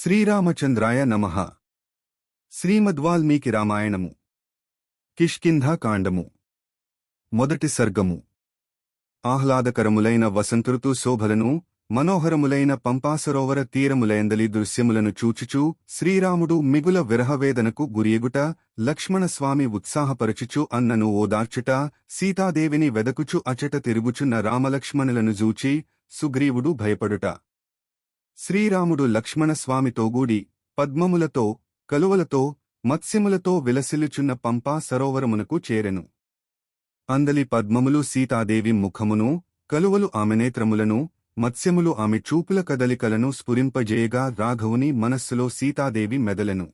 శ్రీరామచంద్రాయ నమః. శ్రీమద్వాల్మీకి రామాయణము. కిష్కింధాకాండము మొదటి సర్గము. ఆహ్లాదకరములైన వసంతృతు శోభలను మనోహరములైన పంపాసరోవర తీరములయందలి దృశ్యములను చూచుచూ శ్రీరాముడు మిగుల విరహవేదనకు గురియగుట లక్ష్మణస్వామి ఉత్సాహపరచుచు అన్నను ఓదార్చుట సీతాదేవిని వెదకుచు అచట తిరుగుచున్న రామలక్ష్మణులను జూచి సుగ్రీవుడు భయపడుట. శ్రీరాముడు లక్ష్మణస్వామితోగూడి పద్మములతో కలువలతో మత్స్యములతో విలసిల్లుచున్న పంపా సరోవరమునకు చేరెను. అందలి పద్మములు సీతాదేవి ముఖమును కలువలు ఆమె నేత్రములను మత్స్యములు ఆమె చూపుల కదలికలను స్ఫురింపజేయగా రాఘవుని మనస్సులో సీతాదేవి మెదలెను.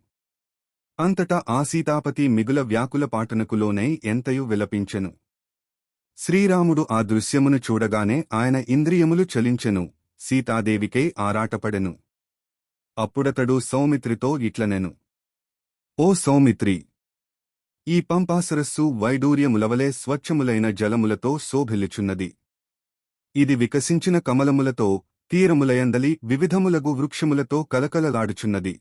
అంతటా ఆ సీతాపతి మిగుల వ్యాకుల పాటనకులోనై ఎంతయు విలపించెను. శ్రీరాముడు ఆ దృశ్యమును చూడగానే ఆయన ఇంద్రియములు చలించెను. సీతాదేవికై ఆరాటపడెను. అప్పుడతడు సౌమిత్రితో ఇట్లనెను. ఓ సౌమిత్రి! ఈ పంపాసరస్సు వైడూర్యములవలే స్వచ్ఛములైన జలములతో శోభిల్లుచున్నది. ఇది వికసించిన కమలములతో తీరములయందలి వివిధములగు వృక్షములతో కలకలలాడుచున్నది.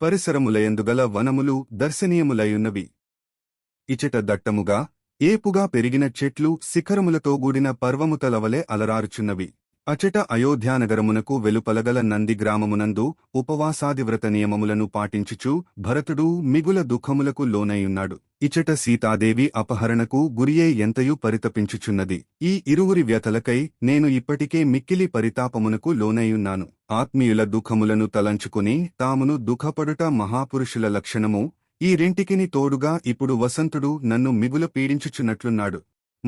పరిసరములయందుగల వనములు దర్శనీయములయున్నవి. ఇచట దట్టముగా ఏపుగా పెరిగిన చెట్లు శిఖరములతో గూడిన పర్వముతలవలే అలరారుచున్నవి. అచట అయోధ్యానగరమునకు వెలుపలగల నంది గ్రామమునందు ఉపవాసాదివ్రత నియమములను పాటించుచు భరతుడు మిగుల దుఃఖములకు లోనైయున్నాడు. ఇచట సీతాదేవి అపహరణకు గురియే ఎంతయు పరితపించుచున్నది. ఈ ఇరువురి వ్యతలకై నేను ఇప్పటికే మిక్కిలి పరితాపమునకు లోనైయున్నాను. ఆత్మీయుల దుఃఖములను తలంచుకుని తామును దుఃఖపడుట మహాపురుషుల లక్షణము. ఈ రెంటికిని తోడుగా ఇప్పుడు వసంతుడు నన్ను మిగుల పీడించుచున్నట్లున్నాడు.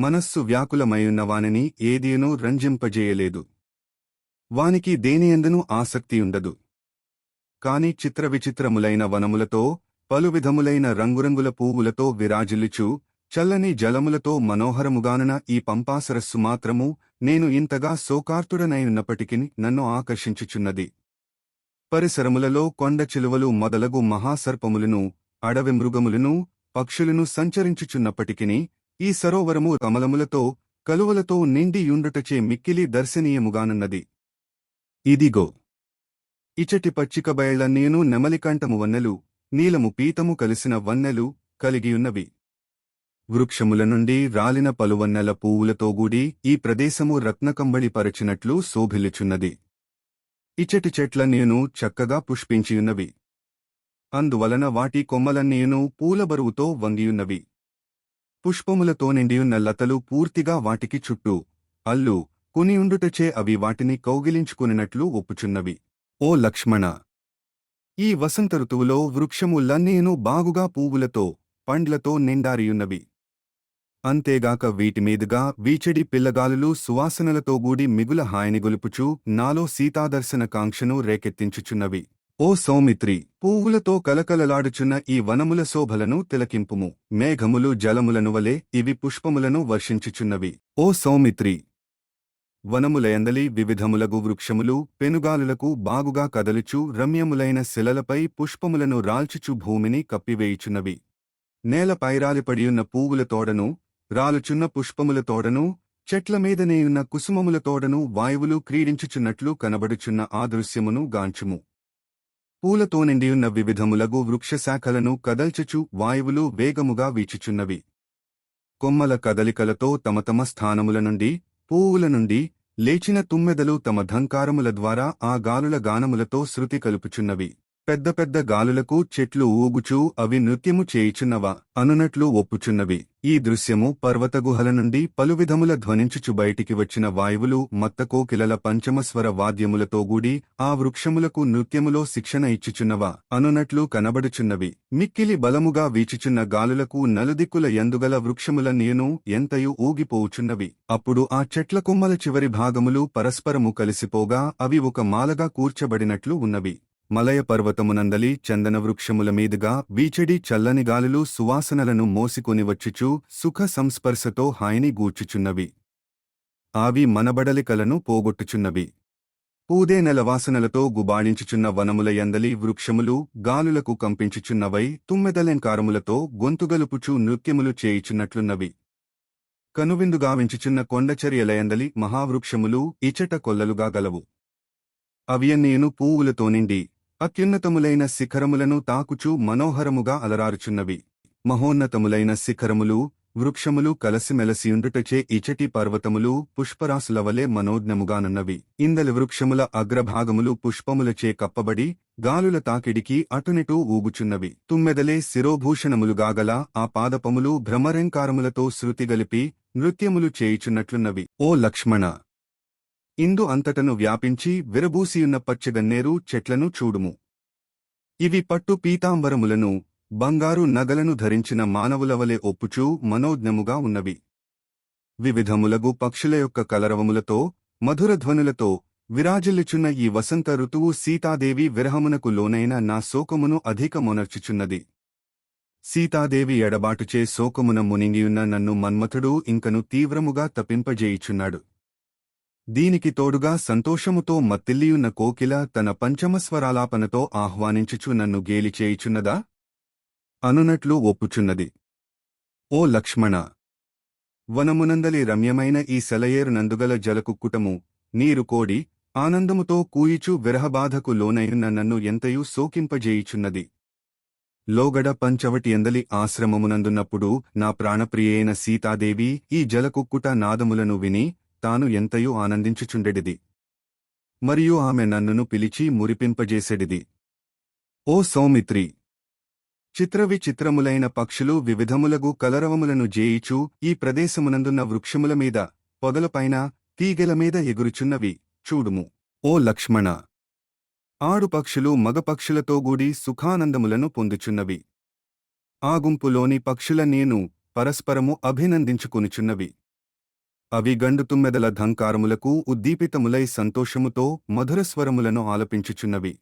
మనస్సు వ్యాకులమైయున్న వానిని ఏదేనూ రంజింపజేయలేదు. వానికి దేనియందునూ ఆసక్తియుండదు. కాని చిత్ర విచిత్రములైన వనములతో పలువిధములైన రంగురంగుల పువ్వులతో విరాజిల్లుచు చల్లని జలములతో మనోహరముగానున ఈ పంపాసరస్సు మాత్రము నేను ఇంతగా శోకార్తుడనైనప్పటికి నన్ను ఆకర్షించుచున్నది. పరిసరములలో కొండ చిలువలు మొదలగు మహాసర్పములను అడవి మృగములను పక్షులను సంచరించుచున్నప్పటికిని ఈ సరోవరము కమలములతో కలువలతో నిండియుండుటచే మిక్కిలి దర్శనీయముగానున్నది. ఇదిగో! ఇచటి పచ్చిక బయళ్ళన్నీను నెమలికంఠము వన్నెలు నీలము పీతము కలిసిన వన్నెలు కలిగియున్నవి. వృక్షముల నుండి రాలిన పలువన్నెల పువ్వులతోగూడి ఈ ప్రదేశము రత్నకంబళి పరచినట్లు శోభిల్లుచున్నది. ఇచటి చెట్లన్నీను చక్కగా పుష్పించియున్నవి. అందువలన వాటి కొమ్మలన్నీను పూలబరువుతో వంగియున్నవి. పుష్పములతో నిండియున్న లతలు పూర్తిగా వాటికి చుట్టూ అల్లు కునియుండుటచే అవి వాటిని కౌగిలించుకునినట్లు ఒప్పుచున్నవి. ఓ లక్ష్మణ! ఈ వసంత ఋతువులో వృక్షములన్నీను బాగుగా పువ్వులతో పండ్లతో నిండారియున్నవి. అంతేగాక వీటిమీదుగా వీచడి పిల్లగాలులు సువాసనలతో గూడి మిగుల హాయిని గొలుపుచూ నాలో సీతాదర్శన కాంక్షను రేకెత్తించుచున్నవి. ఓ సౌమిత్రి పువ్వులతో కలకలలాడుచున్న ఈ వనముల శోభలను తిలకింపుము. మేఘములు జలములనువలే ఇవి పుష్పములను వర్షించుచున్నవి. ఓ సౌమిత్రి! వనములయందలి వివిధములగు వృక్షములు పెనుగాలులకు బాగుగా కదలుచు రమ్యములైన శిలలపై పుష్పములను రాల్చుచు భూమిని కప్పివేయుచున్నవి. నేల పైరాలిపడియున్న పువ్వుల తోడను రాలుచున్న పుష్పముల తోడను చెట్ల మీదనేయున్న కుసుమముల తోడను వాయువులు క్రీడించుచున్నట్లు కనబడుచున్న ఆ దృశ్యమును గాంచుము. పూలతో నిండియున్న వివిధములగు వృక్షశాఖలను కదల్చుచు వాయువులు వేగముగా వీచుచున్నవి. కొమ్మల కదలికలతో తమ తమ స్థానముల నుండి పూవుల నుండి లేచిన తుమ్మెదలు తమ ధంకారముల ద్వారా ఆ గాలుల గానములతో శృతి కలుపుచున్నవి. పెద్ద పెద్ద గాలులకు చెట్లు ఊగుచూ అవి నృత్యము చేయుచున్నవా? అనునట్లు ఒప్పుచున్నవి. ఈ దృశ్యము పర్వతగుహల నుండి పలువిధముల ధ్వనించుచు బయటికి వచ్చిన వాయువులు మత్తకోకిలల పంచమస్వర వాద్యములతో గూడి ఆ వృక్షములకు నృత్యములో శిక్షణ ఇచ్చుచున్నవా? అనునట్లు కనబడుచున్నవి. మిక్కిలి బలముగా వీచుచున్న గాలులకు నలుదిక్కుల ఎందుగల వృక్షముల నేను ఎంతయు ఊగిపోవుచున్నవి. అప్పుడు ఆ చెట్ల కొమ్మల చివరి భాగములు పరస్పరము కలిసిపోగా అవి ఒక మాలగా కూర్చబడినట్లు ఉన్నవి. మలయ పర్వతమునందలి చందన వృక్షముల మీదుగా వీచడి చల్లని గాలులు సువాసనలను మోసికొని వచ్చుచు సుఖ సంస్పర్శతో హాయిని గూర్చుచున్నవి. ఆవి మనబడలికలను పోగొట్టుచున్నవి. పూదే నెలవాసనలతో గుబాళించుచున్న వనముల యందలి వృక్షములు గాలులకు కంపించుచున్నవై తుమ్మెదలెంకారములతో గొంతుగలుపుచూ నృత్యములు చేయుచున్నట్లున్నవి. కనువిందుగావించుచున్న కొండచర్యలయందలి మహావృక్షములు ఇచట కొల్లలుగా గలవు. అవియన్నీను పూవులతో నిండి అత్యున్నతములైన శిఖరములను తాకుచూ మనోహరముగా అలరారుచున్నవి. మహోన్నతములైన శిఖరములు వృక్షములు కలసిమెలసియుండుటచే ఇచటి పర్వతములు పుష్పరాశులవలే మనోజ్ఞముగానున్నవి. ఇందలి వృక్షముల అగ్రభాగములు పుష్పములచే కప్పబడి గాలుల తాకిడికి అటునిటూ ఊగుచున్నవి. తుమ్మెదలే శిరోభూషణములుగాగల ఆ పాదపములు భ్రమరంకారములతో శృతిగలిపి నృత్యములు చేయుచున్నట్లున్నవి. ఓ లక్ష్మణ! ఇందు అంతటను వ్యాపించి విరబూసియున్న పచ్చగన్నేరు చెట్లను చూడుము. ఇవి పట్టు పీతాంబరములను బంగారు నగలను ధరించిన మానవులవలే ఒప్పుచూ మనోజ్ఞముగా ఉన్నవి. వివిధములగు పక్షుల యొక్క కలరవములతో మధురధ్వనులతో విరాజిల్లుచున్న ఈ వసంత ఋతువు సీతాదేవి విరహమునకు లోనైన నా శోకమును అధికమునర్చుచున్నది. సీతాదేవి ఎడబాటుచే శోకమున మునిగియున్న నన్ను మన్మథుడు ఇంకను తీవ్రముగా తపింపజేయుచున్నాడు దీనికి తోడుగా సంతోషముతో మత్తిల్లియున్న కోకిల తన పంచమస్వరాలాపనతో ఆహ్వానించుచు నన్ను గేలి చేయుచున్నదా? అనునట్లు ఒప్పుచున్నది. ఓ లక్ష్మణ! వనమునందలి రమ్యమైన ఈ సెలయేరు నందుగల జలకుక్కుటము నీరు కోడి ఆనందముతో కూయిచు విరహబాధకు లోనైన నన్ను ఎంతయూ శోకింపజేయుచున్నది? లోగడ పంచవటి ఎందలి ఆశ్రమమునందున్నప్పుడు నా ప్రాణప్రియైన సీతాదేవి ఈ జలకుక్కుట నాదములను విని తాను ఎంతయూ ఆనందించుచుండెడిది. మరియు ఆమె నన్నును పిలిచి మురిపింపజేసెడిది. ఓ సౌమిత్రి! చిత్రవిచిత్రములైన పక్షులు వివిధములగు కలరవములను జేయిచూ ఈ ప్రదేశమునందున్న వృక్షముల మీద పొదలపైన తీగెల మీద ఎగురుచున్నవి. చూడుము. ఓ లక్ష్మణ! ఆడు పక్షులు మగపక్షులతో గూడి సుఖానందములను పొందుచున్నవి. ఆ గుంపులోని పక్షుల నేను పరస్పరము అభినందించుకునుచున్నవి. అవి గండుతుమ్మెదల ధంకారములకు ఉద్దీపితములై సంతోషముతో మధురస్వరములను ఆలపించుచున్నవి.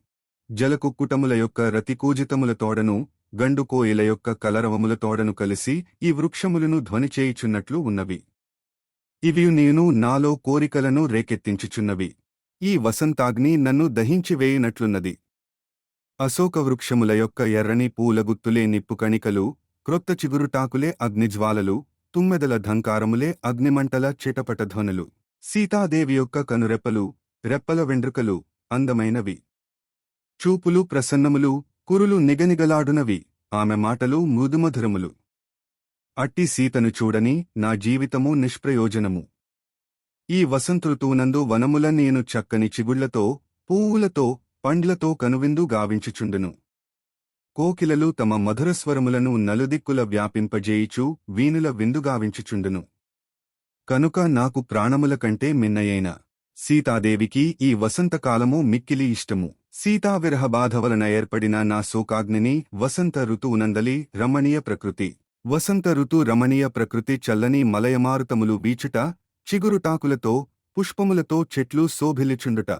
జలకుక్కుటముల యొక్క రతికూజితముల తోడను గండుకోయిల యొక్క కలరవముల తోడను కలిసి ఈ వృక్షములను ధ్వనిచేయుచున్నట్లు ఉన్నవి. ఇవి నేను నాలో కోరికలను రేకెత్తించుచున్నవి. ఈ వసంతాగ్ని నన్ను దహించివేయునట్లున్నది అశోక వృక్షముల యొక్క ఎర్రని పూలగుత్తులే నిప్పు కణికలు క్రొత్త చిగురుటాకులే అగ్నిజ్వాలలు తుమ్మెదల ధంకారములే అగ్నిమంటల చిటపటధ్వనులు. సీతాదేవి యొక్క కనురెప్పలు రెప్పల వెండ్రుకలు అందమైనవి. చూపులు ప్రసన్నములు కురులు నిగనిగలాడునవి. ఆమె మాటలు మృదుమధురములు. అట్టి సీతను చూడని నా జీవితము నిష్ప్రయోజనము. ఈ వసంతృతువునందు వనముల నేను చక్కని చిగుళ్ళతో పువ్వులతో పండ్లతో కనువిందు గావించుచుండును. కోకిలలు తమ మధురస్వరములను నలుదిక్కుల వ్యాపింపజేయిచు వీనుల విందుగావించుచుండును. కనుక నాకు ప్రాణముల కంటే మిన్నయైన సీతాదేవికి ఈ వసంతకాలము మిక్కిలి ఇష్టము. సీతావిరహ బాధ వలన ఏర్పడిన నా శోకాగ్నిని వసంత ఋతువునందలి రమణీయ ప్రకృతి. వసంత ఋతు రమణీయ ప్రకృతి చల్లని మలయమారుతములు వీచుట చిగురుటాకులతో పుష్పములతో చెట్లు శోభిల్లిచుండుట.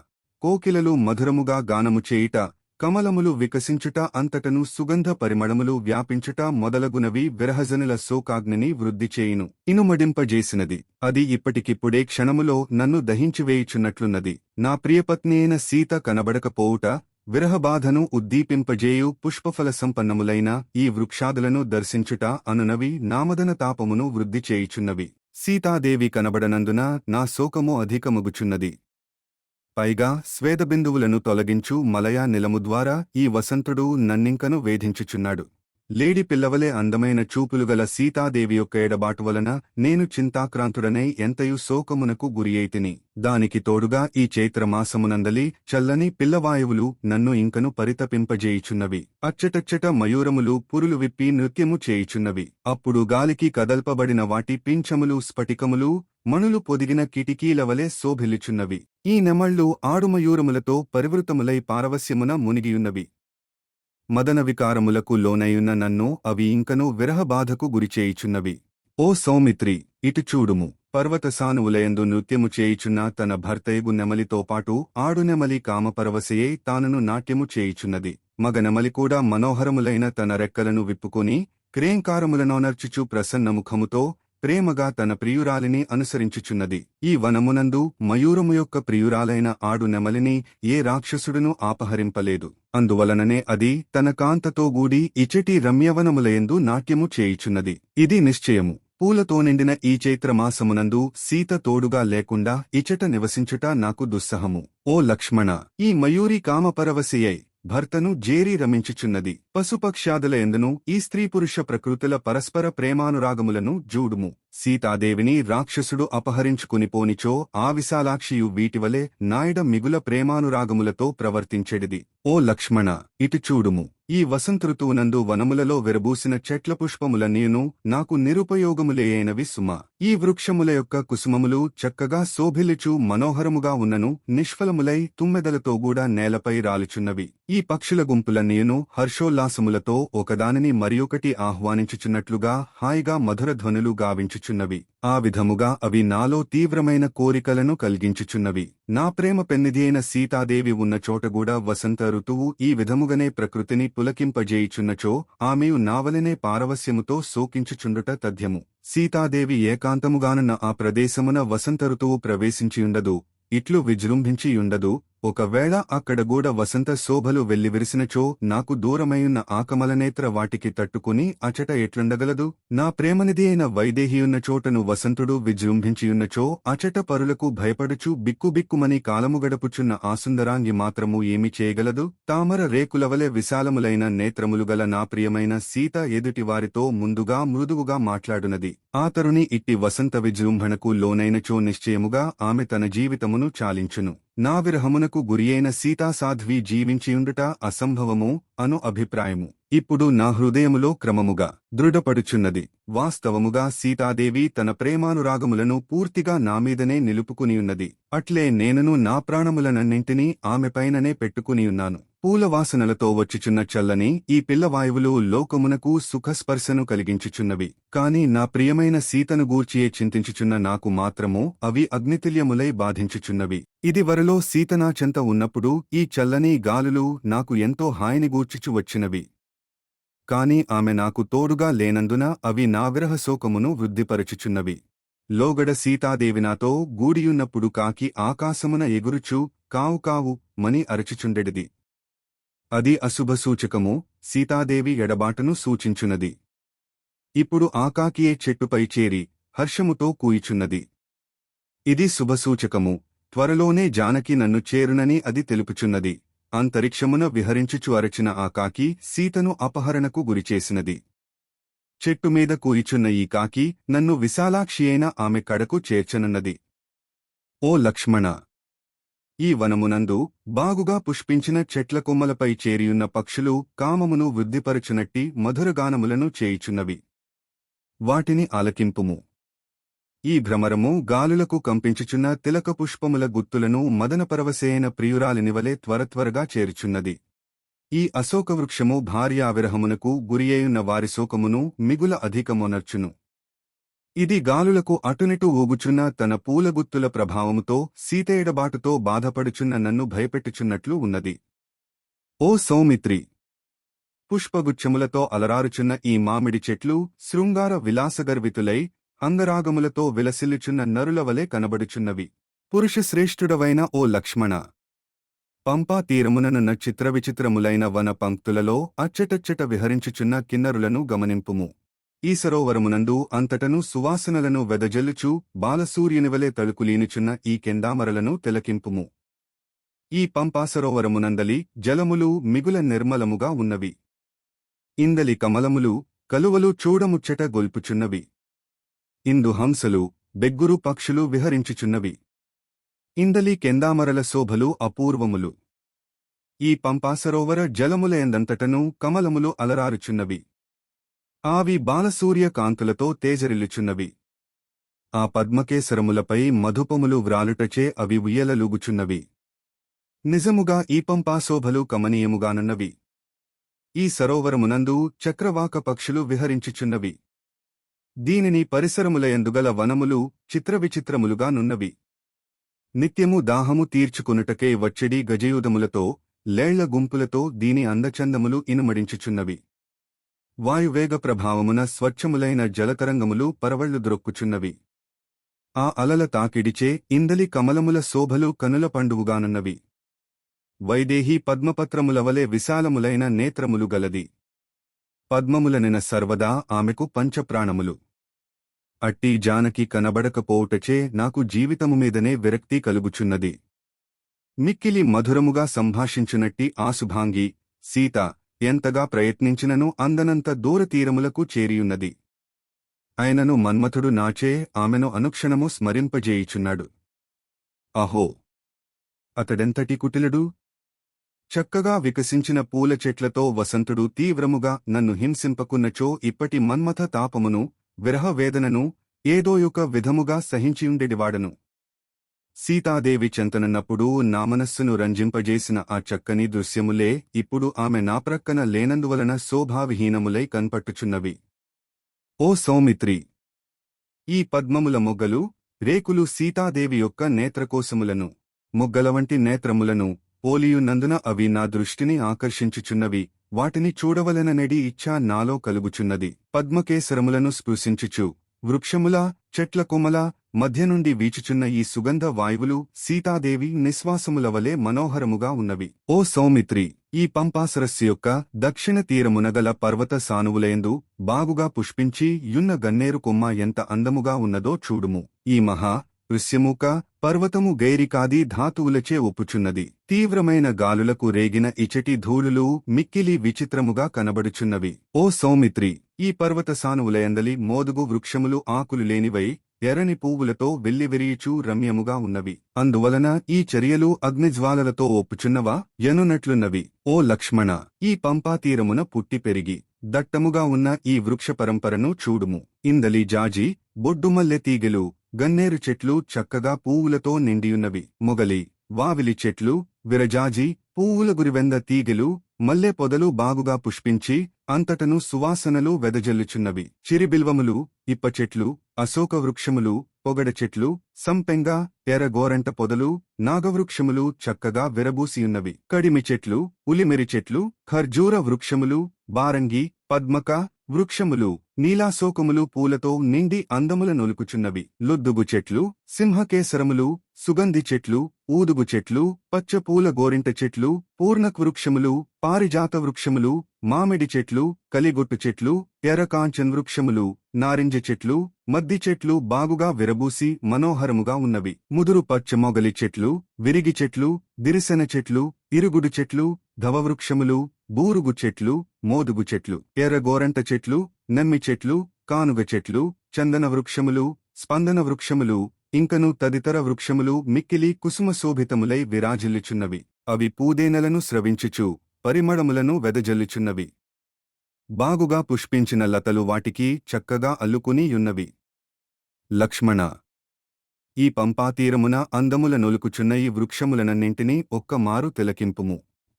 కోకిలలు మధురముగా గానము చేయుట కమలములు వికసించుట అంతటను సుగంధ పరిమళములు వ్యాపించుట మొదలగునవి విరహజనుల శోకాగ్నిని వృద్ధి చేయును. ఇనుమడింపజేసినది. అది ఇప్పటికిప్పుడే క్షణములో నన్ను దహించివేయుచున్నట్లున్నది. నా ప్రియపత్నియైన సీత కనబడకపోవుట విరహబాధను ఉద్దీపింపజేయు పుష్పఫల సంపన్నములైన ఈ వృక్షాదులను దర్శించుట అనునవి నామదన తాపమును వృద్ధి చేయుచున్నవి. సీతాదేవి కనబడనందున నా శోకము అధికమగుచున్నది. పైగా స్వేదబిందువులను తొలగించు మలయా నిలము ద్వారా ఈ వసంతుడు నన్నింకను వేధించుచున్నాడు. లేడి పిల్లవలే అందమైన చూపులుగల సీతాదేవి యొక్క ఎడబాటు వలన నేను చింతాక్రాంతుడనై ఎంతయు శోకమునకు గురియైతిని. దానికి తోడుగా ఈ చైత్రమాసమునందలి చల్లని పిల్లవాయువులు నన్ను ఇంకను పరితపింపజేయుచున్నవి. అచ్చటచ్చట మయూరములు పురులు విప్పి నృత్యము చేయుచున్నవి. అప్పుడు గాలికి కదల్పబడిన వాటి పింఛములు స్ఫటికములు మణులు పొదిగిన కిటికీలవలే శోభిల్లుచున్నవి. ఈ నెమళ్ళు ఆడుమయూరములతో పరివృతములై పారవస్యమున మునిగియున్నవి. మదన వికారములకు లోనయున్న నన్ను అవి ఇంకనూ విరహబాధకు గురిచేయుచున్నవి ఓ సౌమిత్రి ఇటు చూడుము. పర్వతసానువులయందు నృత్యము చేయుచున్న తన భర్తయగు నెమలితో పాటు ఆడునెమలి కామపరవశయై తానను నాట్యము చేయుచున్నది. మగ నెమలి కూడా మనోహరములైన తన రెక్కలను విప్పుకొని క్రేంకారములనోనర్చుచు ప్రసన్నముఖముతో ప్రేమగా తన ప్రియురాలిని అనుసరించుచున్నది. ఈ వనమునందు మయూరము యొక్క ప్రియురాలైన ఆడు నెమలిని ఏ రాక్షసుడును ఆపహరింపలేదు అందువలననే అది తన కాంతతో గూడి ఇచటి రమ్యవనములయందు నాట్యము చేయుచున్నది. ఇది నిశ్చయము. పూలతో నిండిన ఈ చైత్రమాసమునందు సీత తోడుగా లేకుండా ఇచట నివసించుట నాకు దుస్సహము. ఓ లక్ష్మణ! ఈ మయూరి కామపరవశియై భర్తను జేరి రమించుచున్నది. పశుపక్ష్యాదుల ఎందును ఈ స్త్రీ పురుష ప్రకృతుల పరస్పర ప్రేమానురాగములను జూడుము. సీతాదేవిని రాక్షసుడు అపహరించుకుని పోనిచో ఆ విశాలాక్షియు వీటివలే నాయడ మిగుల ప్రేమానురాగములతో ప్రవర్తించెడిది. ఓ లక్ష్మణ ఇటు చూడుము. ఈ వసంతృతువునందు వనములలో వెరబూసిన చెట్ల పుష్పములన్నీను నాకు నిరుపయోగములేయైనవి సుమ. ఈ వృక్షముల యొక్క కుసుమములు చక్కగా శోభిలిచు మనోహరముగా ఉన్నను నిష్ఫలములై తుమ్మెదలతో గూడా నేలపై రాలుచున్నవి. ఈ పక్షుల గుంపులన్నీను హర్షోల్లాసములతో ఒకదానిని మరియొకటి ఆహ్వానించుచున్నట్లుగా హాయిగా మధుర ధ్వనులు కలిగించుచున్నవి ఆ విధముగా అవి నాలో తీవ్రమైన కోరికలను కలిగించుచున్నవి. నా ప్రేమ పెన్నిధి అయిన సీతాదేవి ఉన్న చోటగూడా వసంత ఋతువు ఈ విధముగనే ప్రకృతిని పులకింపజేయుచున్నచో ఆమెయు నావలనే పారవస్యముతో శోకించుచుండుట తథ్యము. సీతాదేవి ఏకాంతముగానున్న ఆ ప్రదేశమున వసంత ఋతువు ప్రవేశించియుండదు. ఇట్లు విజృంభించియుండదు. ఒకవేళ అక్కడ గూడ వసంత శోభలు వెల్లివిరిసినచో నాకు దూరమైయున్న ఆకమలనేత్ర వాటికి తట్టుకుని అచట ఎట్లుండగలదు? నా ప్రేమనిధి అయిన వైదేహియున్న చోటను వసంతుడు విజృంభించియున్నచో అచట పరులకు భయపడుచు బిక్కుబిక్కుమని కాలము గడపుచున్న ఆసుందరాంగి మాత్రము ఏమి చేయగలదు? తామర రేకులవలె విశాలములైన నేత్రములు గల నా ప్రియమైన సీత ఎదుటివారితో ముందుగా మృదువుగా మాట్లాడునది. ఆతరుని ఇట్టి వసంత విజృంభణకు లోనైనచో నిశ్చయముగా ఆమె తన జీవితమును చాలించును. నా విరహమునకు గురియైన సీతాసాధ్వి జీవించియుండుట అసంభవము అను అభిప్రాయము. ఇప్పుడు నా హృదయములో క్రమముగా దృఢపడుచున్నది. వాస్తవముగా సీతాదేవి తన ప్రేమానురాగములను పూర్తిగా నామీదనే నిలుపుకునియున్నది. అట్లే నేనును నా ప్రాణములనన్నింటినీ ఆమెపైననే పెట్టుకునియున్నాను. పూలవాసనలతో వచ్చిచున్న చల్లని ఈ పిల్లవాయువులు లోకమునకు సుఖస్పర్శను కలిగించుచున్నవి. కాని నా ప్రియమైన సీతను గూర్చియే చింతించుచున్న నాకు మాత్రము అవి అగ్నితుల్యములై బాధించుచున్నవి. ఇది వరలో సీతనా చెంత ఉన్నప్పుడు ఈ చల్లని గాలులు నాకు ఎంతో హాయిని గూర్చుచు వచ్చినవి. కాని ఆమె నాకు తోడుగా లేనందున అవి నా విరహ శోకమును వృద్ధిపరచుచున్నవి. లోగడ సీతాదేవి నాతో గూడియున్నప్పుడు కాకి ఆకాశమున ఎగురుచు కావు కావు మని అరచుచుండెడిది. అది అశుభసూచకము సీతాదేవి ఎడబాటను సూచించున్నది ఇప్పుడు ఆకాకియే చెట్టుపై చేరి హర్షముతో కూయిచున్నది. ఇది శుభసూచకము త్వరలోనే జానకి నన్ను చేరునని అది తెలుపుచున్నది. అంతరిక్షమున విహరించుచు అరచిన ఆ కాకి సీతను అపహరణకు గురిచేసినది చెట్టుమీద కూయిచున్న ఈ కాకి నన్ను విశాలాక్షియైన ఆమె కడకు చేర్చనున్నది. ఓ లక్ష్మణ! ఈ వనమునందు బాగుగా పుష్పించిన చెట్ల కొమ్మలపై చేరియున్న పక్షులు కామమును వృద్ధిపరచునట్టి మధురగానములను చేయుచున్నవి. వాటిని ఆలకింపుము. ఈ భ్రమరము గాలులకు కంపించుచున్న తిలక పుష్పముల గుత్తులను మదనపరవశేయన ప్రియురాలినివలే త్వరత్వరగా చేరుచున్నది. ఈ అశోకవృక్షము భార్యావిరహమునకు గురియేయున్న వారి శోకమును మిగుల అధికమొనర్చును. ఇది గాలులకు అటునిటు ఊగుచున్న తన పూలగుత్తుల ప్రభావముతో సీతేయడబాటుతో బాధపడుచున్న నన్ను భయపెట్టుచున్నట్లు ఉన్నది. ఓ సౌమిత్రి! పుష్పగుచ్చములతో అలరారుచున్న ఈ మామిడి చెట్లు శృంగార విలాసగర్వితులై అంగరాగములతో విలసిల్లుచున్న నరులవలే కనబడుచున్నవి. పురుషశ్రేష్ఠుడవైన ఓ లక్ష్మణ! పంపా తీరముననున్న చిత్రవిచిత్రములైన వన పంక్తులలో అచ్చటచ్చట విహరించుచున్న కిన్నరులను గమనింపుము. ఈ సరోవరమునందు అంతటను సువాసనలను వెదజల్లుచు బాలసూర్యునివలే తలుకులీనుచున్న ఈ కెందామరలను తిలకింపుము. ఈ పంపాసరోవరమునందలి జలములు మిగుల నిర్మలముగా ఉన్నవి. ఇందలి కమలములు కలువలు చూడముచ్చట గొల్పుచున్నవి. ఇందు హంసలు బెగ్గురు పక్షులు విహరించుచున్నవి. ఇందలి కెందామరల శోభలు అపూర్వములు. ఈ పంపాసరోవర జలములయందంతటను కమలములు అలరారుచున్నవి. ఆవి బాలసూర్య కాంతులతో తేజరిల్లుచున్నవి. ఆ పద్మకేసరములపై మధుపములు వ్రాలుటచే అవి ఉయ్యలలుగుచున్నవి. నిజముగా ఈ పంపాశోభలు కమనీయముగానున్నవి. ఈ సరోవరమునందు చక్రవాక పక్షులు విహరించుచున్నవి. దీనిని పరిసరములయందుగల వనములు చిత్రవిచిత్రములుగా నున్నవి నిత్యము దాహము తీర్చుకునుటకే వచ్చడి గజయూదములతో లేళ్ళ గుంపులతో దీని అందచందములు ఇనుమడించుచున్నవి. వాయువేగ ప్రభావమున స్వచ్ఛములైన జలతరంగములు పరవళ్ళు ద్రొక్కుచున్నవి ఆ అలల తాకిడిచే ఇందలి కమలముల శోభలు కనుల పండువుగానున్నవి. వైదేహి పద్మపత్రములవలే విశాలములైన నేత్రములు గలది. పద్మములనిన సర్వదా ఆమెకు పంచప్రాణములు. అట్టి జానకి కనబడకపోవుటచే నాకు జీవితము మీదనే విరక్తి కలుగుచున్నది. మిక్కిలి మధురముగా సంభాషించునట్టి ఆశుభాంగి సీత ఎంతగా ప్రయత్నించినను అందనంత దూరతీరములకు చేరియున్నది. ఆయనను మన్మథుడు నాచే ఆమెను అనుక్షణము స్మరింపజేయుచున్నాడు. అహో! అతడెంతటి కుటిలుడు? చక్కగా వికసించిన పూల చెట్లతో వసంతుడు తీవ్రముగా నన్ను హింసింపకున్నచో ఇప్పటి మన్మథ తాపమును విరహవేదనను ఏదోయొక విధముగా సహించియుండెడివాడను. సీతాదేవి చెంతనున్నప్పుడు నా మనస్సును రంజింపజేసిన ఆ చక్కని దృశ్యములే ఇప్పుడు ఆమె నా ప్రక్కన లేనందువలన శోభావిహీనములై కన్పట్టుచున్నవి. ఓ సౌమిత్రి! ఈ పద్మముల మొగ్గలు రేకులు సీతాదేవి యొక్క నేత్రకోశములను మొగ్గల వంటి నేత్రములను పోలియున్నందున అవి నా దృష్టిని ఆకర్షించుచున్నవి వాటిని చూడవలననెడి ఇచ్ఛా నాలో కలుగుచున్నది. పద్మకేసరములను స్పృశించుచు వృక్షముల చెట్ల కొమల మధ్య నుండి వీచుచున్న ఈ సుగంధ వాయువులు సీతాదేవి నిశ్వాసముల వలె మనోహరముగా ఉన్నవి. ఓ సౌమిత్రి ఈ పంపాసరస్సు యొక్క దక్షిణ తీరమునగల పర్వత సానువులయందు బాగుగా పుష్పించి యున్న గన్నేరు కొమ్మ ఎంత అందముగా ఉన్నదో చూడుము. ఈ మహా ఋష్యముక పర్వతము గైరికాది ధాతువులచే ఒప్పుచున్నది. తీవ్రమైన గాలులకు రేగిన ఇచటి ధూళులు మిక్కిలి విచిత్రముగా కనబడుచున్నవి. ఓ సౌమిత్రి ఈ పర్వత సానువులయందలి మోదుగు వృక్షములు ఆకులు లేనివై ఎర్రని పువ్వులతో వెల్లివిరియుచూ రమ్యముగా ఉన్నవి. అందువలన ఈ చర్యలు అగ్నిజ్వాలలతో ఒప్పుచున్నవా? ఎనునట్లున్నవి. ఓ లక్ష్మణ ఈ పంపాతీరమున పుట్టి పెరిగి దట్టముగా ఉన్న ఈ వృక్ష పరంపరను చూడుము. ఇందలి జాజి బొడ్డుమల్లె తీగెలు గన్నేరు చెట్లు చక్కగా పువ్వులతో నిండియున్నవి. మొగలి వావిలి చెట్లు విరజాజి పువ్వుల గురివెంద తీగెలు మల్లె పొదలు బాగుగా పుష్పించి అంతటను సువాసనలు వెదజల్లుచున్నవి. చిరిబిల్వములు ఇప్పచెట్లు అశోక వృక్షములు పొగడ చెట్లు సంపెంగ ఎర్రగోరంట పొదలు నాగవృక్షములు చక్కగా విరబూసియున్నవి. కడిమి చెట్లు ఉలిమెరి చెట్లు ఖర్జూర వృక్షములు బారంగి పద్మక వృక్షములు. నీలాశోకములు పూలతో నిండి అందముల నొలుకుచున్నవి. లుద్దుగు చెట్లు సింహకేసరములు సుగంధి చెట్లు ఊదుగు చెట్లు పచ్చపూల గోరింట చెట్లు పూర్ణక్ వృక్షములు పారిజాత వృక్షములు మామిడి చెట్లు కలిగొట్టు చెట్లు ఎర్రకాంచన్ వృక్షములు నారింజ చెట్లు మద్ది చెట్లు బాగుగా విరబూసి మనోహరముగా ఉన్నవి. ముదురు పచ్చమొగలి చెట్లు విరిగి చెట్లు దిరిసెన చెట్లు ఇరుగుడు చెట్లు ధవవృక్షములు బూరుగు చెట్లు మోదుగు చెట్లు ఎర్రగోరంట చెట్లు నెమ్మి చెట్లు కానుగ చెట్లు చందన వృక్షములు స్పందన వృక్షములు ఇంకను తదితర వృక్షములు మిక్కిలి కుసుమశోభితములై విరాజిల్లుచున్నవి. అవి పూదేనలను స్రవించుచు పరిమళములను వెదజల్లుచున్నవి. బాగుగా పుష్పించిన లతలు వాటికి చక్కగా అల్లుకుని యున్నవి లక్ష్మణ ఈ పంపాతీరమున అందముల నొలుకుచున్న ఈ వృక్షములనన్నింటినీ ఒక్కమారు తిలకింపుము.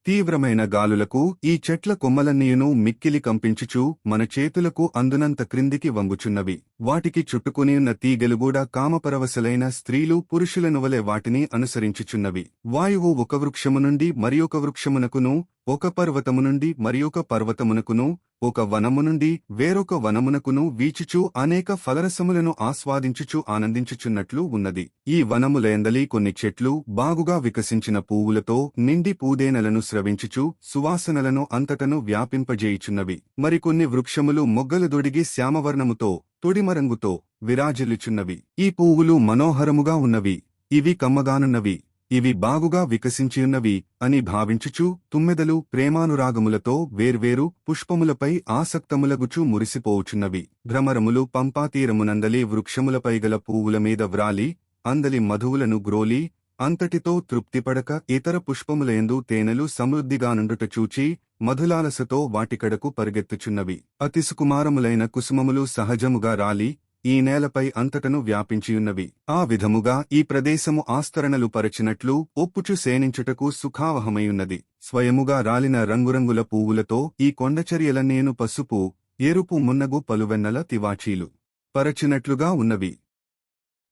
తీవ్రమైన గాలులకు ఈ చెట్ల కొమ్మలన్నీయును మిక్కిలి కంపించుచూ మన చేతులకు అందునంత క్రిందికి వంగుచున్నవి. వాటికి చుట్టుకునియున్న తీగలుగూడా కామపరవశలైన స్త్రీలు పురుషులను వలె వాటిని అనుసరించుచున్నవి. వాయువు ఒక వృక్షము నుండి మరియొక వృక్షమునకును ఒక పర్వతము నుండి మరియొక పర్వతమునకును ఒక వనము నుండి వేరొక వనమునకును వీచుచూ అనేక ఫలరసములను ఆస్వాదించుచు ఆనందించుచున్నట్లు ఉన్నది. ఈ వనములయందలి కొన్ని చెట్లు బాగుగా వికసించిన పువ్వులతో నిండి పూదేనలను స్రవించుచు సువాసనలను అంతటను వ్యాపింపజేయుచున్నవి. మరికొన్ని వృక్షములు మొగ్గలు దొడిగి శ్యామవర్ణముతో తొడిమరంగుతో విరాజిల్లుచున్నవి. ఈ పువ్వులు మనోహరముగా ఉన్నవి. ఇవి కమ్మగానున్నవి. ఇవి బాగుగా వికసించియున్నవి అని భావించుచు తుమ్మెదలు ప్రేమానురాగములతో వేర్వేరు పుష్పములపై ఆసక్తములగుచు మురిసిపోవుచున్నవి భ్రమరములు పంపాతీరమునందలి వృక్షములపై గల పువ్వుల మీద వ్రాలి అందలి మధువులను గ్రోలి అంతటితో తృప్తిపడక ఇతర పుష్పములయందు తేనెలు సమృద్ధిగానుండుట చూచి మధులాలసతో వాటికడకు పరిగెత్తుచున్నవి. అతిసుకుమారములైన కుసుమములు సహజముగా రాలి ఈ నేలపై అంతటను వ్యాపించియున్నవి. ఆ విధముగా ఈ ప్రదేశము ఆస్తరణలు పరచినట్లు ఒప్పుచు సేనించుటకు సుఖావహమయున్నది. స్వయముగా రాలిన రంగురంగుల పువ్వులతో ఈ కొండచర్యలన్నేను పసుపు ఎరుపు మున్నగు పలువెన్నల తివాచీలు పరచినట్లుగా ఉన్నవి.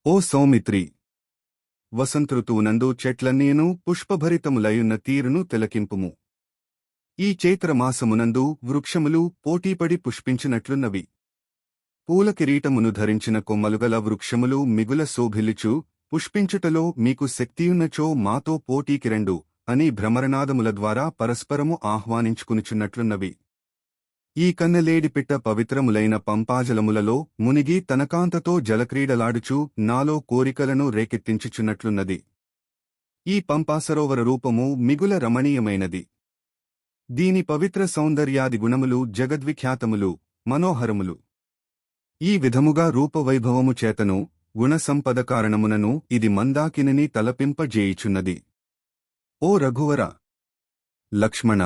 ఓ సౌమిత్రి! వసంతృతువునందు చెట్లన్నీను పుష్పభరితములయున్న తీరును తిలకింపుము. ఈ చైత్రమాసమునందు వృక్షములు పోటీపడి పుష్పించినట్లున్నవి. పూల కిరీటమును ధరించిన కొమ్మలుగల వృక్షములు మిగుల శోభిల్లుచు పుష్పించుటలో మీకు శక్తియున్నచో మాతో పోటీకిరండు అని భ్రమరనాదముల ద్వారా పరస్పరము ఆహ్వానించుకునిచున్నట్లున్నవి. ఈ కన్నలేడిపిట్ట పవిత్రములైన పంపాజలములలో మునిగి తనకాంతతో జలక్రీడలాడుచు నాలో కోరికలను రేకెత్తించుచున్నట్లున్నది. ఈ పంపాసరోవర రూపము మిగుల రమణీయమైనది. దీని పవిత్ర సౌందర్యాది గుణములు జగద్విఖ్యాతములు మనోహరములు. ఈ విధముగా రూపవైభవము చేతను గుణసంపద కారణమునను ఇది మందాకినిని తలపింపజేయుచున్నది. ఓ రఘువర! లక్ష్మణ!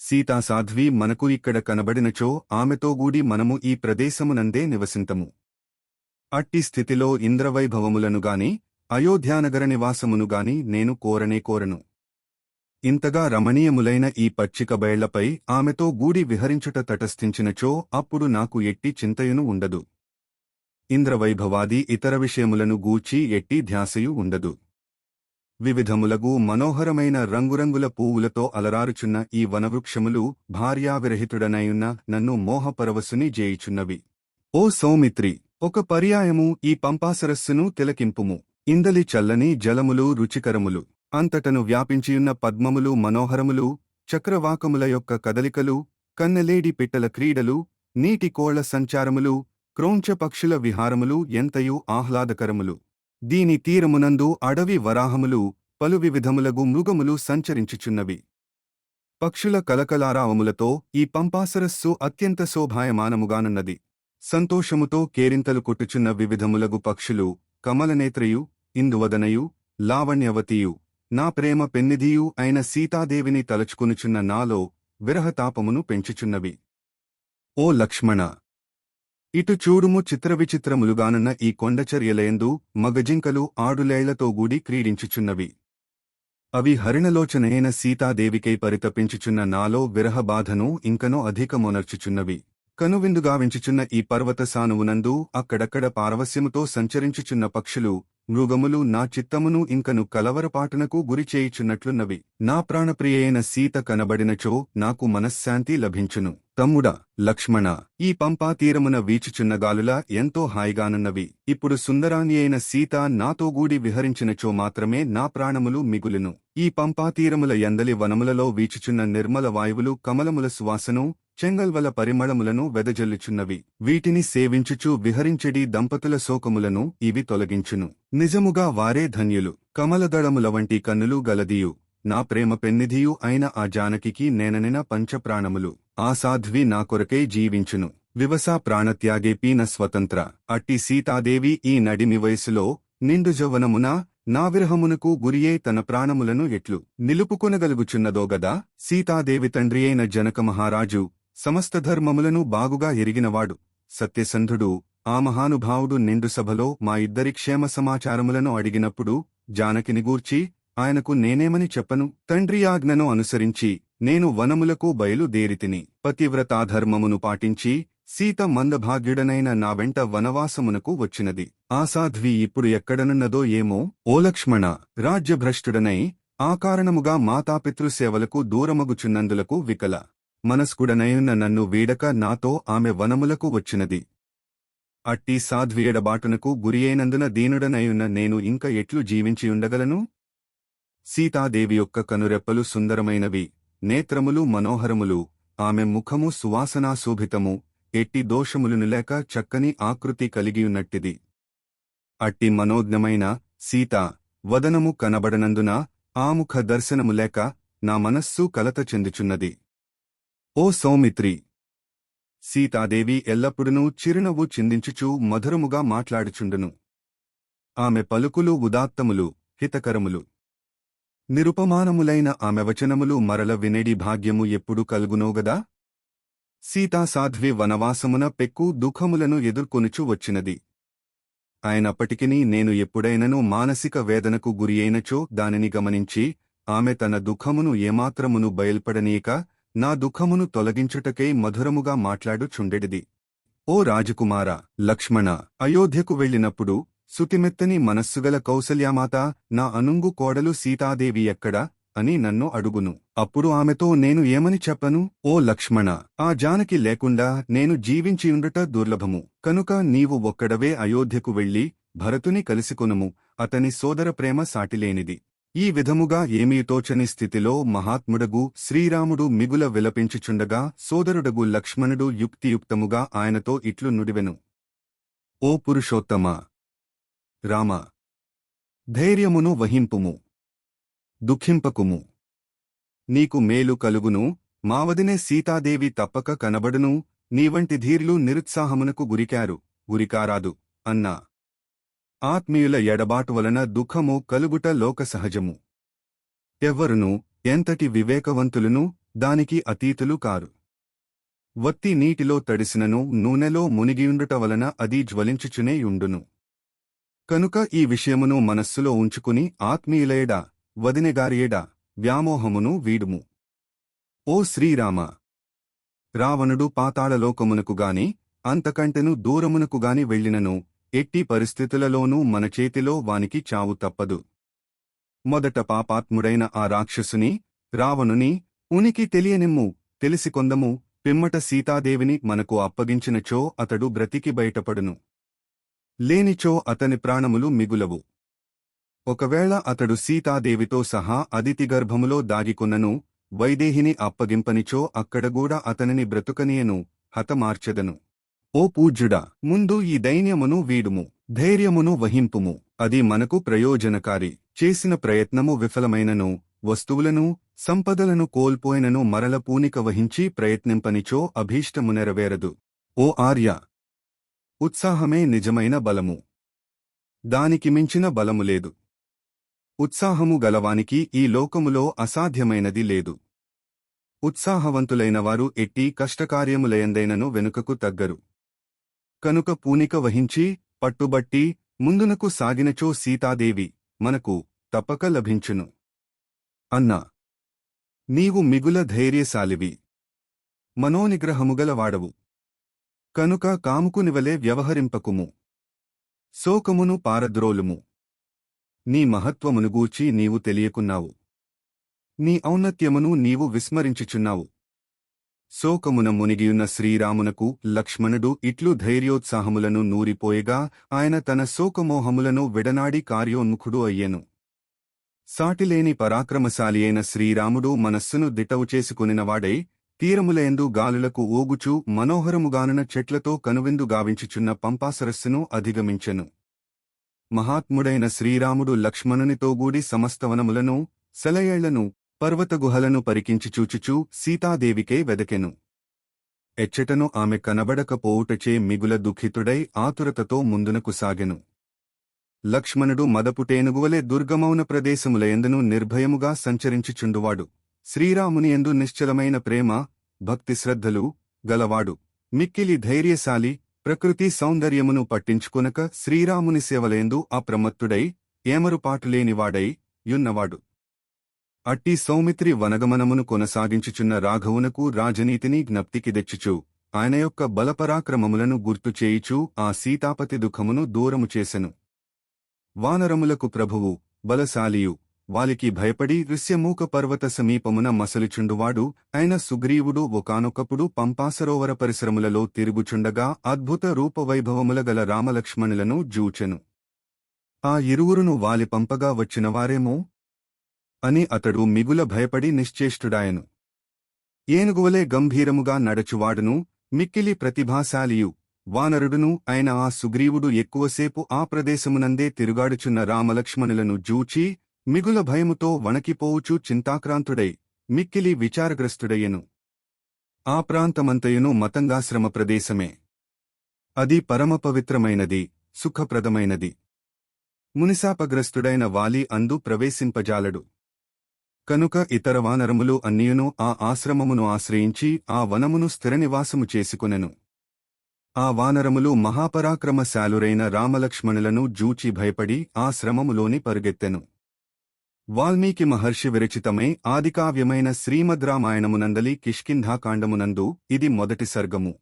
సీతాసాధ్వి మనకు ఇక్కడ కనబడినచో ఆమెతో గూడి మనము ఈ ప్రదేశమునందే నివసింతము. అట్టి స్థితిలో ఇంద్రవైభవములను గాని అయోధ్యానగర నివాసమును గాని నేను కోరనే కోరను. ఇంతగా రమణీయములైన ఈ పచ్చిక బయళ్ళపై ఆమెతో గూడి విహరించుట తటస్థించినచో అప్పుడు నాకు ఎట్టి చింతయును ఉండదు. ఇంద్రవైభవాది ఇతర విషయములను గూచి ఎట్టి ధ్యాసయు ఉండదు. వివిధములగు మనోహరమైన రంగురంగుల పువ్వులతో అలరారుచున్న ఈ వనవృక్షములు భార్యావిరహితుడనయున్న నన్ను మోహపరవస్సుని జేయుచున్నవి. ఓ సౌమిత్రి ఒక పర్యాయము ఈ పంపాసరస్సును తిలకింపుము. ఇందలి చల్లని జలములు రుచికరములు. అంతటను వ్యాపించియున్న పద్మములు మనోహరములు చక్రవాకముల యొక్క కదలికలు కన్నెలేడి పిట్టల క్రీడలు నీటి కోళ్ళ సంచారములు క్రోంచ పక్షుల విహారములు ఎంతయు ఆహ్లాదకరములు. దీని తీరమునందు అడవి వరాహములు పలు వివిధములగు మృగములు సంచరించుచున్నవి. పక్షుల కలకలారావములతో ఈ పంపాసరస్సు అత్యంత శోభాయమానముగానున్నది. సంతోషముతో కేరింతలు కొట్టుచున్న వివిధములగు పక్షులు కమలనేత్రయు ఇందువదనయు లావణ్యవతియు. నా ప్రేమ పెన్నిధియు అయిన సీతాదేవిని తలచుకునుచున్న నాలో విరహతాపమును పెంచుచున్నవి. ఓ లక్ష్మణ! ఇటు చూడుము చిత్రవిచిత్రములుగానున్న ఈ కొండచర్యలయందు మగజింకలు ఆడులేళ్ళతో గూడి క్రీడించుచున్నవి. అవి హరిణలోచనైన సీతాదేవికై పరితపించుచున్న నాలో విరహబాధను ఇంకనో అధికమొనర్చుచున్నవి. కనువిందుగావించుచున్న ఈ పర్వత సానువునందు అక్కడక్కడ పారవస్యముతో సంచరించుచున్న పక్షులు మృగములు నా చిత్తమును ఇంకను కలవరపాటునకు గురిచేయుచున్నట్లున్నవి నా ప్రాణప్రియైన సీత కనబడినచో నాకు మనశ్శాంతి లభించును. తమ్ముడా లక్ష్మణ ఈ పంపా తీరమున వీచుచున్న గాలుల ఎంతో హాయిగానున్నవి. ఇప్పుడు సుందరాని అయిన సీత నాతో గూడి విహరించినచో మాత్రమే నా ప్రాణములు మిగులును. ఈ పంపా తీరముల ఎందలి వనములలో వీచుచున్న నిర్మల వాయువులు కమలముల సువాసను చెంగల్వల పరిమళములను వెదజల్లుచున్నవి. వీటిని సేవించుచు విహరించెడి దంపతుల శోకములను ఇవి తొలగించును. నిజముగా వారే ధన్యులు. కమలదళముల వంటి కన్నులు గలదియు. నా ప్రేమ పెన్నిధియు అయిన ఆ జానకికి నేననిన పంచప్రాణములు. ఆ సాధ్వి నా కొరకై జీవించును. వివసా ప్రాణత్యాగే పీన స్వతంత్ర. అట్టి సీతాదేవి ఈ నడిమి వయసులో నిండు జవనమున నా విరహమునకు గురియే తన ప్రాణములను ఎట్లు. నిలుపుకొనగలుగుచున్నదోగదా సీతాదేవి తండ్రి అయిన జనక మహారాజు సమస్త ధర్మములను బాగుగా ఎరిగినవాడు. సత్యసంధుడు ఆ మహానుభావుడు నిండు సభలో మా ఇద్దరి క్షేమ సమాచారములను అడిగినప్పుడు జానకిని గూర్చి ఆయనకు నేనేమని చెప్పను? తండ్రి ఆజ్ఞను అనుసరించి నేను వనములకు బయలుదేరితిని. పతివ్రతాధర్మమును పాటించి సీత మందభాగ్యుడనైన నా వెంట వనవాసమునకు వచ్చినది. ఆ సాధ్వి ఇప్పుడు ఎక్కడనున్నదో ఏమో? ఓ లక్ష్మణ రాజ్యభ్రష్టుడనై ఆ కారణముగా మాతాపితృసేవలకు దూరమగుచున్నందులకు వికల. మనస్కుడనైన నన్ను వీడక నాతో ఆమె వనములకు వచ్చినది. అట్టి సాధ్వీయడబాటునకు గురియైనందున దీనుడనయున్న నేను ఇంక ఎట్లు జీవించియుండగలను? సీతాదేవి యొక్క కనురెప్పలు సుందరమైనవి నేత్రములు మనోహరములు ఆమె ముఖము సువాసనాశోభితము ఎట్టి దోషములును లేక చక్కని ఆకృతి కలిగియున్నట్టిది. అట్టి మనోజ్ఞమైన సీత వదనము కనబడనందున ఆముఖ దర్శనము లేక నా మనస్సు కలత చెందుచున్నది. ఓ సౌమిత్రి! సీతాదేవి ఎల్లప్పుడూ చిరునవ్వు చిందించుచూ మధురముగా మాట్లాడుచుండును. ఆమె పలుకులు ఉదాత్తములు హితకరములు. నిరుపమానములైన ఆమె వచనములు మరల వినేడి భాగ్యము ఎప్పుడు కలుగునోగదా సీతాసాధ్వి వనవాసమున పెక్కు దుఃఖములను ఎదుర్కొనుచు వచ్చినది. ఆయనప్పటికినీ నేను ఎప్పుడైనను మానసిక వేదనకు గురియైనచో దానిని గమనించి ఆమె తన దుఃఖమును ఏమాత్రమును బయల్పడనీయక నా దుఃఖమును తొలగించుటకై మధురముగా మాట్లాడుచుండెడిది. ఓ రాజకుమార లక్ష్మణ అయోధ్యకు వెళ్ళినప్పుడు సుతిమెత్తని మనస్సుగల కౌసల్యామాత నా అనుంగు కోడలు సీతాదేవి ఎక్కడా? అని నన్ను అడుగును. అప్పుడు ఆమెతో నేను ఏమని చెప్పను? ఓ లక్ష్మణ ఆ జానకి లేకుండా నేను జీవించియుండుట దుర్లభము. కనుక నీవు ఒక్కడవే అయోధ్యకు వెళ్ళి భరతుని కలిసికొనుము అతని సోదర ప్రేమ సాటిలేనిది. ఈ విధముగా ఏమీ తోచని స్థితిలో మహాత్ముడగు శ్రీరాముడు మిగుల విలపించుచుండగా సోదరుడగు లక్ష్మణుడు యుక్తియుక్తముగా ఆయనతో ఇట్లు నుడివెను. ఓ పురుషోత్తమ! రామ! ధైర్యమును వహింపుము. దుఃఖింపకుము. నీకు మేలు కలుగును. మావదినే సీతాదేవి తప్పక కనబడును. నీవంటి ధీర్లు నిరుత్సాహమునకు గురికారు. గురికారాదు. అన్నా! ఆత్మీయుల ఎడబాటు వలన దుఃఖము కలుగుట లోక సహజము ఎవ్వరునూ ఎంతటి వివేకవంతులునూ దానికి అతీతులు కారు. వత్తి నీటిలో తడిసినను నూనెలో మునిగియుండుట వలన అది జ్వలించుచునేయుండును కనుక ఈ విషయమును మనస్సులో ఉంచుకుని ఆత్మీయులయడ వదినెగారియడ వ్యామోహమును వీడుము. ఓ శ్రీరామ! రావణుడు పాతాళలోకమునకుగాని అంతకంటెను దూరమునకుగాని వెళ్ళినను ఎట్టి పరిస్థితులలోనూ మన చేతిలో వానికి చావు తప్పదు. మొదట పాపాత్ముడైన ఆ రాక్షసుని రావణుని ఉనికి తెలియనిమ్ము తెలిసికొందము పిమ్మట సీతాదేవిని మనకు అప్పగించినచో అతడు బ్రతికి బయటపడును. లేనిచో అతని ప్రాణములు మిగులవు. ఒకవేళ అతడు సీతాదేవితో సహా అదితి గర్భములో దాగికున్నను వైదేహిని అప్పగింపనిచో అక్కడగూడా అతనిని బ్రతుకనియను హతమార్చెదను. ఓ పూజ్యుడా ముందు ఈ దైన్యమును వీడుము ధైర్యమును వహింపుము. అది మనకు ప్రయోజనకారి చేసిన ప్రయత్నము విఫలమైనను వస్తువులను సంపదలను కోల్పోయినను మరల పూనిక వహించి ప్రయత్నింపనిచో అభీష్టము నెరవేరదు. ఓ ఆర్య! ఉత్సాహమే నిజమైన బలము. దానికి మించిన బలము లేదు. ఉత్సాహము గలవానికి ఈ లోకములో అసాధ్యమైనది లేదు. ఉత్సాహవంతులైనవారు ఎట్టి కష్టకార్యములయందైనను వెనుకకు తగ్గరు. కనుక పూనిక వహించి పట్టుబట్టి ముందునకు సాగినచో సీతాదేవి మనకు తప్పక లభించును. అన్నా. నీవు మిగుల ధైర్యశాలివి. మనోనిగ్రహముగలవాడవు. కనుక కాముకునివలే వ్యవహరింపకుము. శోకమును పారద్రోలుము. నీ మహత్వమునుగూచి నీవు తెలియకున్నావు. నీ ఔన్నత్యమును నీవు విస్మరించుచున్నావు. శోకమున మునిగియున్న శ్రీరామునకు లక్ష్మణుడు ఇట్లు ధైర్యోత్సాహములను నూరిపోయగా ఆయన తన శోకమోహములను విడనాడి కార్యోన్ముఖుడు అయ్యెను. సాటిలేని పరాక్రమశాలి అయిన శ్రీరాముడు మనస్సును దిటవు చేసుకునినవాడై తీరములయందు గాలులకు ఊగుచూ మనోహరముగానున చెట్లతో కనువిందు గావించుచున్న పంపాసరస్సును అధిగమించెను. మహాత్ముడైన శ్రీరాముడు లక్ష్మణునితోగూడి సమస్తవనములను సెలయేళ్ళను పర్వతగుహలను పరికించి చూచుచూ సీతాదేవికే వెదకెను. ఎచ్చటను ఆమె కనబడకపోవుటచే మిగుల దుఃఖితుడై ఆతురతతో ముందునకు సాగెను. లక్ష్మణుడు మదపుటేనుగువలే దుర్గమౌన ప్రదేశములయందును నిర్భయముగా సంచరించుచుండువాడు. శ్రీరాముని ఎందు నిశ్చలమైన ప్రేమ భక్తి శ్రద్ధలు గలవాడు. మిక్కిలి ధైర్యశాలి ప్రకృతి సౌందర్యమును పట్టించుకునక శ్రీరాముని సేవలేందు అప్రమత్తుడై ఏమరుపాటులేనివాడై యున్నవాడు. అట్టి సౌమిత్రి వనగమనమును కొనసాగించుచున్న రాఘవునకు రాజనీతిని జ్ఞప్తికి తెచ్చుచు ఆయన యొక్క బలపరాక్రమములను గుర్తుచేయిచూ ఆ సీతాపతి దుఃఖమును దూరము చేసెను. వానరములకు ప్రభువు బలశాలియు వాలికి భయపడి ఋష్యమూక పర్వత సమీపమున మసలుచుండువాడు అయిన సుగ్రీవుడు ఒకానొకప్పుడు పంపాసరోవర పరిశ్రమలలో తిరుగుచుండగా అద్భుత రూపవైభవముల గల రామలక్ష్మణులను జూచెను. ఆ ఇరువురును వాలి పంపగా వచ్చినవారేమో అని అతడు మిగుల భయపడి నిశ్చేష్టుడాయను. ఏనుగువలే గంభీరముగా నడచువాడును మిక్కిలి ప్రతిభాశాలియు వానరుడును అయిన ఆ సుగ్రీవుడు ఎక్కువసేపు ఆ ప్రదేశమునందే తిరుగాడుచున్న రామలక్ష్మణులను జూచి మిగుల భయముతో వణకిపోవుచు చింతాక్రాంతుడై మిక్కిలి విచారగ్రస్తుడయ్యను. ఆ ప్రాంతమంతయును మతంగాశ్రమ ప్రదేశమే. అది పరమపవిత్రమైనది సుఖప్రదమైనది. మునిశాపగ్రస్తుడైన వాలి అందు ప్రవేశింపజాలడు. కనుక ఇతర వానరములు అన్నియును ఆ ఆశ్రమమును ఆశ్రయించి ఆ వనమును స్థిరనివాసము చేసుకొనెను. ఆ వానరములు మహాపరాక్రమశాలురైన రామలక్ష్మణులను జూచి భయపడి ఆ శ్రమములోని పరుగెత్తెను. వాల్మీకి మహర్షి విరచితమై ఆదికావ్యమైన శ్రీమద్రామాయణమునందలి కిష్కింధాకాండమునందు ఇది మొదటి సర్గము.